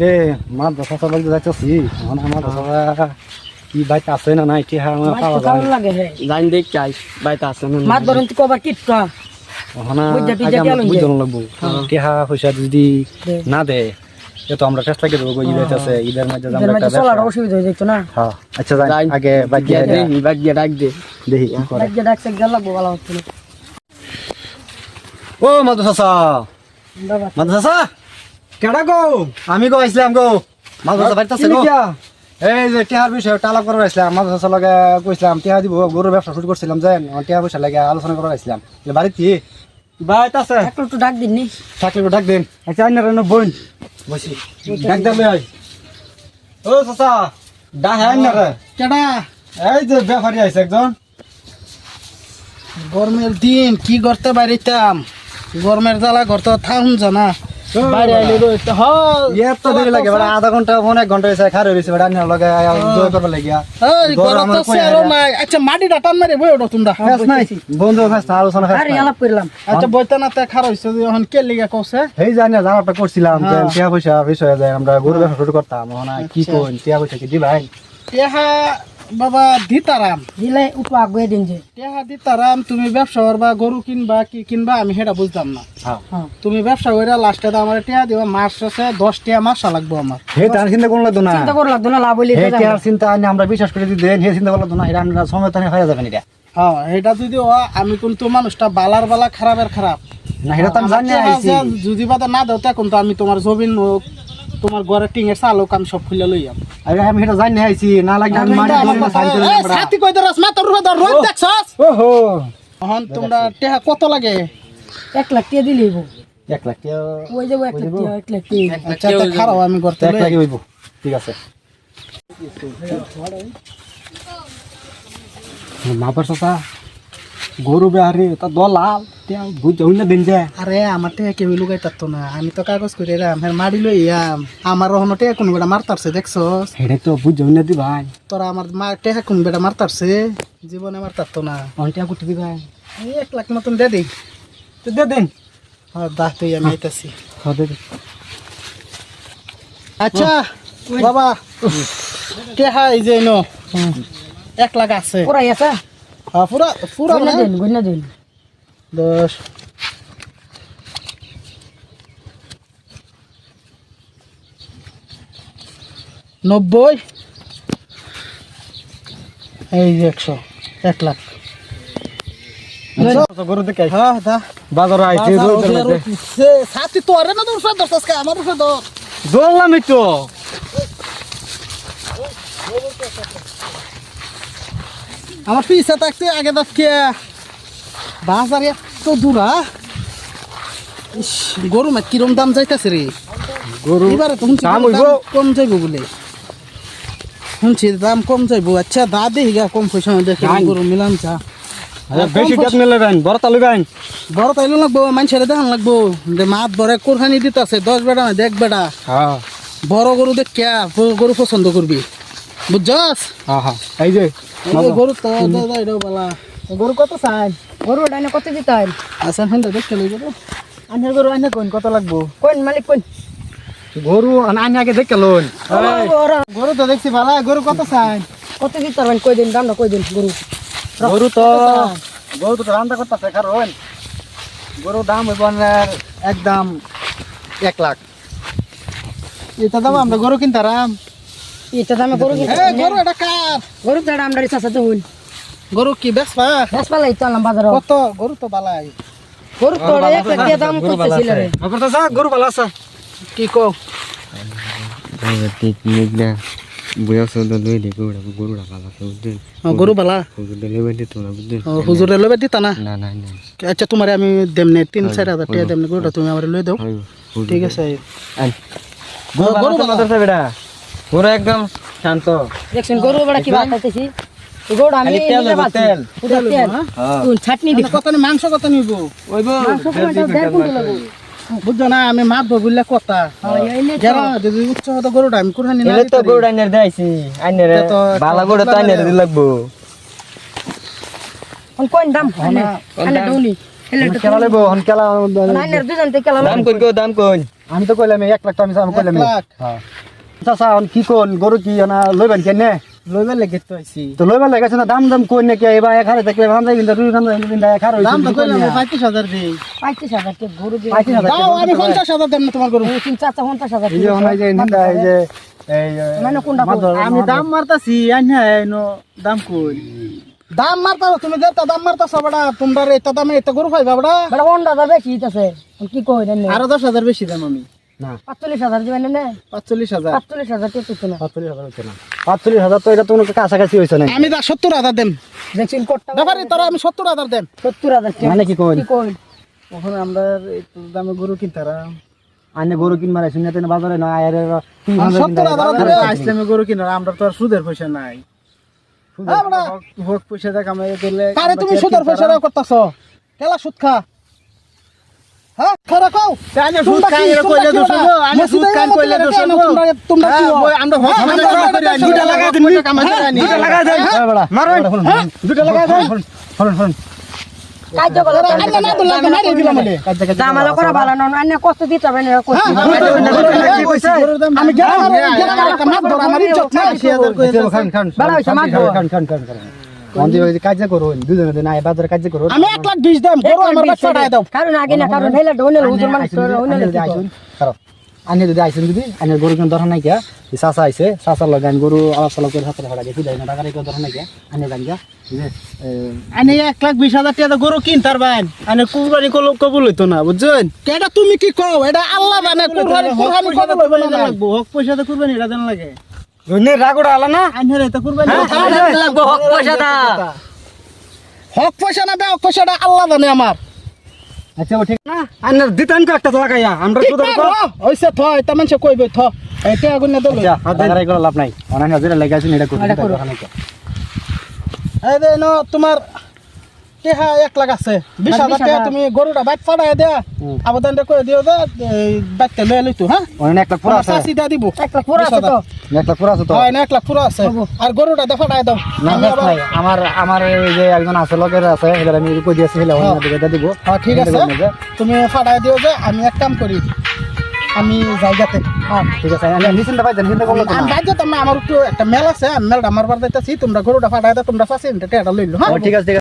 রে মা দশা সবাই যাইতেছি। মানে আমার দশা কি বাইতে আছে না নাই কি হ্যাঁ আমার পাওয়া যায়। লাগে হে? জান দেখ চাই বাইতে আছে না মাত ধরুন তুই কবার কিটকা ওখানে আগে আমরা বুঝন লাগবো। টিহা পয়সা যদি না দে তো আমরা চেষ্টা করে দেবো মধ্যে আমরা একটা চলার অসুবিধা হয়ে যেত না। হ্যাঁ আচ্ছা যাই। আগে দিয়ে দেখি ডাক দে। দেখি কি করে। ডাক ডাকছে গেল লাগবো ভালো হচ্ছে ও মাদু চাচা বাবা। মাদু চাচা কেডা গো? আমি গো আইছিলাম গো। চাচা বাড়িতে আছে গো। এই যে টিহার বিষয়ে টালা করার আসলাম মাদু চাচা লগে কইছিলাম টিহা দিব গরুর ব্যবসা শুরু করছিলাম যে টিহা পয়সা লাগে আলোচনা করার আসলাম বাড়িতে বাড়িতে আছে। একটু একটু ডাক দিন নি। থাকলে একটু ডাক দেন। আচ্ছা আইনার এনে বোন। বসি। ডাক দেবে আই ও চাচা ডাক আইনার কেডা? এই যে ব্যাপারী আইছে একজন। গরমের দিন কি করতে বাইরেতাম? গরমের জ্বালা করতে থাকুন জানা। বাইরে আইলে রইতে এত দেরি লাগে বড় আধা ঘণ্টা ফোন এক ঘণ্টা হয়েছে খারে রয়েছে বড় আইনার লগে জয় করবে লাগিয়া। এই গরম গরম তো সেরো নাই। আচ্ছা মাটিটা টান মারি বই ওটা তোমরা ফেস নাই বন্ধু ফেস আলোচনা ফেস আরে আলাপ করলাম। আচ্ছা বইতে না তে খারাপ হইছে এখন কে লিগা কইছে? এই জানি জানাটা করছিলাম যে হ্যাঁ। টিয়া পয়সা বিষয় যায় আমরা গরু ব্যবসা শুরু করতাম এখন কি আচ্ছা। কোন টিয়া পয়সা কি দিবাই? বাবা দিতারাম। দিলে একটু আগুয়ে দিন যে। টেহা দিতারাম তুমি ব্যবসা করবা গরু কিনবা কি কিনবা আমি সেটা বুঝতাম না। হ্যাঁ। হ্যাঁ। তুমি ব্যবসা করে লাস্টে তো আমার টেহা দিবা মাস শেষে দশ টেহা মাসা লাগবো আমার। হে তার চিন্তা কোন লাগতো না। চিন্তা করে লাগতো না লাভ হইলে হে টিয়ার চিন্তা আনি আমরা বিশ্বাস করে দিই দেন হে চিন্তা করল না এটা আমরা সময় তানে হয়ে যাবেন এটা। হ্যাঁ এটা যদি হয়, আমি কিন্তু মানুষটা বালার বালা খারাপের খারাপ। না এটা তো আমি জানি আইছি। যদি বাদে না দাও তখন তো আমি তোমার জমিন হোক তোমার ঘরে টিঙের চাল আমি সব খুলে লই আরে আমি এটা জানি আইছি না লাগলে আমি মারি কথা- সাইন আমরা কই ধরস? মাথার উপরে ধর রোদ দেখছস? ওহো। এখন তোমরা টেহা কত লাগে? এক লাখ টাকা দিলেই হইবো। এক লাখ টাকা ওই যাব এক লাখ টাকা এক লাখ টাকা আচ্ছা তা খারাপ আমি করতে এক লাখই হইব ঠিক আছে। মাপার চাচা। গরু বেহারি তা দলাল তিয়া না দিন যায় আরে আমার টেহা কেউ লুকাই তারতো না আমি তো কাগজ করে রাম হ্যাঁ মারি লই আম। আমার ওখানে টেহা কোন বেটা মারতারছে দেখছস? হেডে তো বুঝ না দি ভাই? তোরা আমার মা টেহা কোন বেটা মারতারছে জীবনে মারতারতো না। অনটা কুটি দি ভাই এই এক লাখ মতন দে দিই। তো দে দেন। হ্যাঁ তুই আমি আইতাছি। হ্যাঁ দে দে। আচ্ছা বাবা। টেহা এই যে নো। এক লাখ আছে। পুরাই আছে? হ্যাঁ পুরা পুরা গইনা না দিন গইনা দিন দশ নব্বই এই যে একশো এক লাখ গরু দেখে হ্যাঁ দা বাজার আইছে সাথী তো আরে না তোর সাথে দরকার কে আমার উপরে ধর দৌড়লাম তো আমার পিছে থাকতে আগে দেখকে বাজারে এত দূরা ইস, গরু মা কিরম দাম যাইতেছে রে? গরু এবারে তো শুনছি দাম গরুর হইবো। দাম কম যাইবো বলে। শুনছি দাম কম যাইবো। আচ্ছা দা দেখি গা কম পয়সা দেখে। গরু মিলাম চা। বেশি টাকা নেবেন বড় তালু গাইন বড় তাইলে লাগবো মানুষের দেখান লাগবো। যে মাত বড় কোরহানি দিতেছে দশ বেড়া না দেখ বেড়া। হ্যাঁ। বড় গরু দেখ গরু পছন্দ করবি। বুঝছস? হ্যাঁ এই যে গরু তো দাদা এটাও বলা। গরু কত চাই? গরু ডাইনে কত দিতে হয়? আসান হেন দেখতে লই গরু আনের গরু আনে কোন? কত লাগবো? কোন মালিক কোন? গরু আনে আগে দেখে লোন গরু তো দেখছি ভালো গরু কত চাই? কত দিতে পারবেন? কই দিন দামটা কই দিন গরু? গরু তো গরু তো রান্না করতেছে কারণ গরু দাম হইব একদম এক লাখ। এটা দাম আমরা গরু কিনতারাম এটা দামে গরু গরু এটা কার? গরু দাঁড়া আমরা চাষা তো হইন গরু কি বেচবা? দশ পালাই তো আনলাম বাজার কত? গরু তো বালাই। গরু তো এক টাকা দাম করতেছিল রে। আমার তো যা গরু ভালো আছে। কি কও? বয়স লই দে গরুড়া গরুড়া ভালো আছে বুঝলেন ও, গরু বালা? হুজুর লেবে দিত না বুঝলেন হুজুরে লবে দিতা না? না না না। আচ্ছা তোমার আমি দেমনে তিন চার হাজার টাকা দেমনে গরুটা তুমি আমার লই দাও। ঠিক আছে। গরু গরু ভালো। বেটা গরু একদম শান্ত। দেখছেন গরু বড় কি বাত খাইতেছি গরু আমি তেল। তেল। হ্যাঁ। ছাটনি দিবি। কত নি মাংস কত নিব? ওইব। বুঝছ না আমি মাত বললে কথা। যদি উচ্চ হতো গরুটা আমি কুরহানি না তো গরু আইনের আইনের তো ভালো গরু তো আইনের দিল লাগবো। কোন কোন দাম? আনে আনে দউনি এলে লাগবো হন খেলা আইনের দুজন থেকে খেলা দাম কোন দাম কোন আমি তো কইলাম এক লাখ টাকা আমি কইলাম লাখ? হ্যাঁ। চাচা কি কোন? গরু কি না লইবেন কেন লইবার লেগে তো আইছি তো লইবার লাগাছে না দাম দাম কই নাকি এবার এক হারে দেখলে ভাম যাই কিন্তু রুই খান কিন্তু এক হারে দাম তো কইলাম পঁয়ত্রিশ হাজার দিই পঁয়ত্রিশ হাজার গরু দিয়ে পঁয়ত্রিশ দাও আমি হাজার দেন তোমার গরু হাজার এই যে এই যে মানে দাম মারতাছি আইনা দাম কই। দাম মারতা তুমি দাম তোমরা এটা দামে এটা গরু পাইবা বড়া বেটা পনেরো হাজার বেশি কি কই দেন আরও দশ হাজার বেশি দাম আমি। না। পাঁচচল্লিশ হাজার দিবেন না পাঁচচল্লিশ হাজার। পাঁচচল্লিশ হাজার টাকা দিচ্ছে না। পাঁচচল্লিশ হাজার হচ্ছে না। পাঁচচল্লিশ হাজার তো এটা তো কাছাকাছি হয়েছে না। আমি দা সত্তর হাজার দেন দেখছেন কোটটা ব্যাপারে তোরা আমি সত্তর হাজার দেন সত্তর হাজার মানে কি কই ওখানে আমরা একটু দামে গরু কিনতারা। আনে গরু কিনবার আইছেন না তেনে বাজারে না আয়ের তিন আর হাজার সত্তর হাজার আসলামে গরু কিনার আমরা তো আর সুদের পয়সা নাই। হ্যাঁ হোক- পয়সা দেখ আমরা দিলে আরে তুমি সুদের পয়সা করতাছ। কেলা সুদ খা? হ্যাঁ খরা কও আনে সুদ খাই এরা কইলে দোষ হইবো, আনে সুদ খাই কইলে দোষ হইবো। তোমরা কি হ্যাঁ, আমরা হোক আমরা পয়সা করি, টাকা দুইটা দিন, পয়সা কামাই হ্যাঁ, করে আনি। দুইটা লাগাই দেন। এই বেড়া, মারুন, দেন। শুনুন, শুনুন। কাজ করে তোরা না তো লাগে মারি দিলাম বলে কাজে কাজে জামালা করা ভালো না অন্য কষ্ট দিতে হবে না কই আমি গেলাম গেলাম একটা মাপ ধর আমার ইজ্জত নাই আশি হাজার কই খান, খান, খান, খান, খান, খান, কাজে করুন, দুজনে দিন আয় বাজারে কাজে। আমি এক লাখ বিশ দাম গরু আমার বাচ্চা দাও কারণ আগে না কারণ হেলে ঢোলে হুজুর মানুষ আইসুন যদি- হইলে আনে যদি আইসুন, যদি আনে গরু কিনার দরকার নাই কিয়া। এই চাচা আইছে, চাচার লগে আইন গরু আলাপ সালাপ করে সাথে ভাড়া গেছি, দেয় না, টাকার কোনো দরকার নাই কিয়া। আনে যান কিয়া। আনে এক লাখ বিশ হাজার টাকা গরু কিনতার বাইন আনে কুরবানি কবুল হইতো না বুঝছেন কেডা তুমি কি কও এটা আল্লাহ মানে কুরবানি কুরবানি নাই? লাগবো হক পয়সা কুরবানি এটা দেন লাগে জন্যে রাগড়া আলা না? আনরে তো কুরবানি হক পয়সা না দাও পয়সাটা আল্লাহ জানে আমার আচ্ছা, ও ঠিক না। আনে দিতান কো একটা লাগাইয়া, আমরা তো ধরো। হইছে থ এটা মানুষে কইবে থ এটা আগুন না দল টাকার কোনো লাভ নাই। অনান্য হাজিরা লেগে আছেন, এটা কিয়া। এই যে ন তোমার টেহা এক লাখ আছে। বিশ হাজার টাকা তুমি গরুটা বাইক ফাড়াই দেয়া। আবেদনটা করে দিও যে বাইকটা লয়ে লইতো হ্যাঁ? এক লাখ পুরা আছে। চাষি দা দিব একটা পুরা আছে তো। এক লাখ পুরা আছে তো। হয় এক লাখ পুরো আছে। আর গরুটা দে ফাড়াই দাও। না। আমার আমার এই যে একজন আছে লগের আছে এদের আমি কই দিয়েছি হেলে অন্য দিকে দিয়ে দিব। হ্যাঁ ঠিক আছে। তুমি ফাড়াই দিও যে আমি এক কাম করি। আমি জায়গাতে ঠিক আছে। আমি নিশ্চিন্ত চিন্তা করল আমি। বাইরে আমার একটু একটা মেল আছে মেলটা মারবার যাইতেছি তোমরা গরুটা ফাড়াই দাও তোমরা চাষি এটা লইলো হ্যাঁ? আছে ঠিক আছে।